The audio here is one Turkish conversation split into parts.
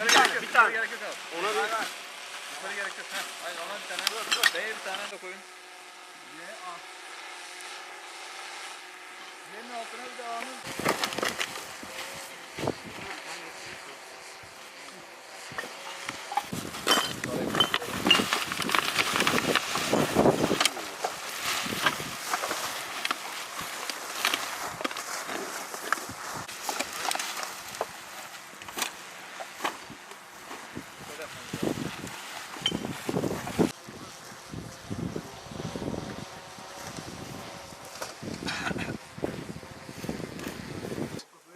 Bir tane, bir tane. Ona bir... Yukarı gerek yok. Hayır ona bir tane. B'ye bir tane de koyun. Yerin altına bir de A'nın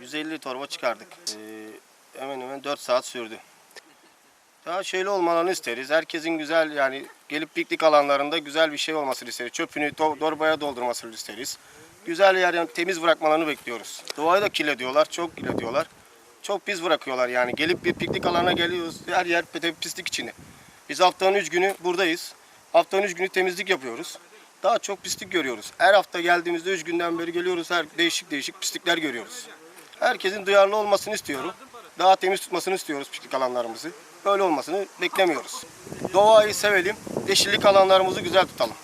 150 torba çıkardık. Ee, hemen hemen 4 saat sürdü. Daha şöyle olmalarını isteriz. Herkesin güzel yani gelip piknik alanlarında güzel bir şey olmasını isteriz. Çöpünü to- torbaya doldurmasını isteriz. Güzel yer yani temiz bırakmalarını bekliyoruz. Doğayı da kirletiyorlar, çok kirletiyorlar. Çok pis bırakıyorlar yani. Gelip bir piknik alanına geliyoruz. Her yer pislik içinde. Biz haftanın 3 günü buradayız. Haftanın 3 günü temizlik yapıyoruz. Daha çok pislik görüyoruz. Her hafta geldiğimizde 3 günden beri geliyoruz. Her değişik değişik pislikler görüyoruz. Herkesin duyarlı olmasını istiyorum. Daha temiz tutmasını istiyoruz piknik alanlarımızı. Böyle olmasını beklemiyoruz. Doğayı sevelim, yeşillik alanlarımızı güzel tutalım.